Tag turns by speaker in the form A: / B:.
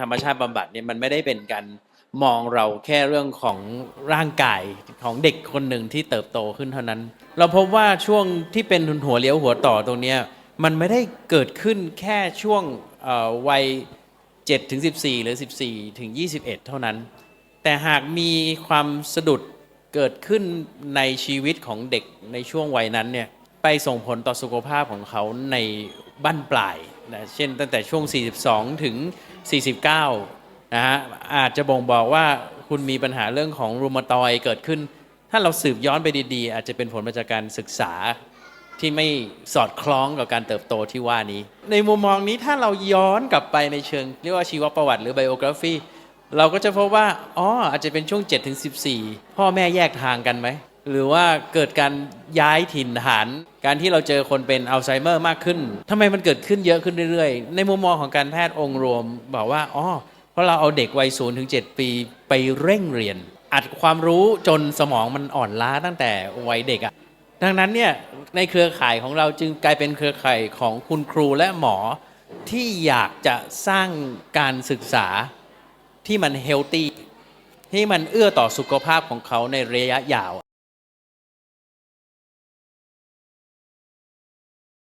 A: ธรรมชาติบำบัดเนี่ยมันไม่ได้เป็นการมองเราแค่เรื่องของร่างกายของเด็กคนหนึ่งที่เติบโตขึ้นเท่านั้น เราพบว่าช่วงที่เป็นหัวเลี้ยวหัวต่อตรงเนี้ยมันไม่ได้เกิดขึ้นแค่ช่วงวัย7ถึง14 หรือ 14 ถึง 21 เท่านั้น แต่หากมีความสะดุดเกิดขึ้นในชีวิตของเด็กในช่วงวัยนั้นเนี่ยไปส่งผลต่อสุขภาพของเขาในบั้นปลายนะเช่นตั้งแต่ช่วง 42 ถึง 49 นะฮะอาจจะบ่งบอกว่าคุณมีปัญหาเรื่องของรูมาตอยเกิดขึ้น ถ้าเราสืบย้อนไปดีๆ อาจจะเป็นผลมาจากการศึกษาที่ไม่สอดคล้องกับการเติบโตที่ว่านี้ ในมุมมองนี้ถ้าเราย้อนกลับไปในเชิง เรียกว่าชีวประวัติหรือ biography เราก็จะพบว่า อ๋อ อาจจะเป็นช่วง7ถึง14 พ่อแม่แยกทางกันไหม หรือว่าเกิดการย้ายถิ่นฐาน การที่เราเจอคนเป็นอัลไซเมอร์มากขึ้นทำไมมันเกิดขึ้นเยอะขึ้นเรื่อยๆ ในมุมมองของการแพทย์องค์รวม บอกว่าอ๋อเพราะเราเอาเด็กวัย0ถึง 7 ปีไปเร่งเรียน อัดความรู้จนสมองมันอ่อนล้าตั้งแต่วัยเด็กอะดังนั้นเนี่ยในเครือข่ายของเราจึงกลายเป็นเครือข่ายของคุณครูและหมอที่อยากจะสร้างการศึกษาที่มันเฮลตี้ที่มันเอื้อต่อสุขภาพของเขาในระยะยาว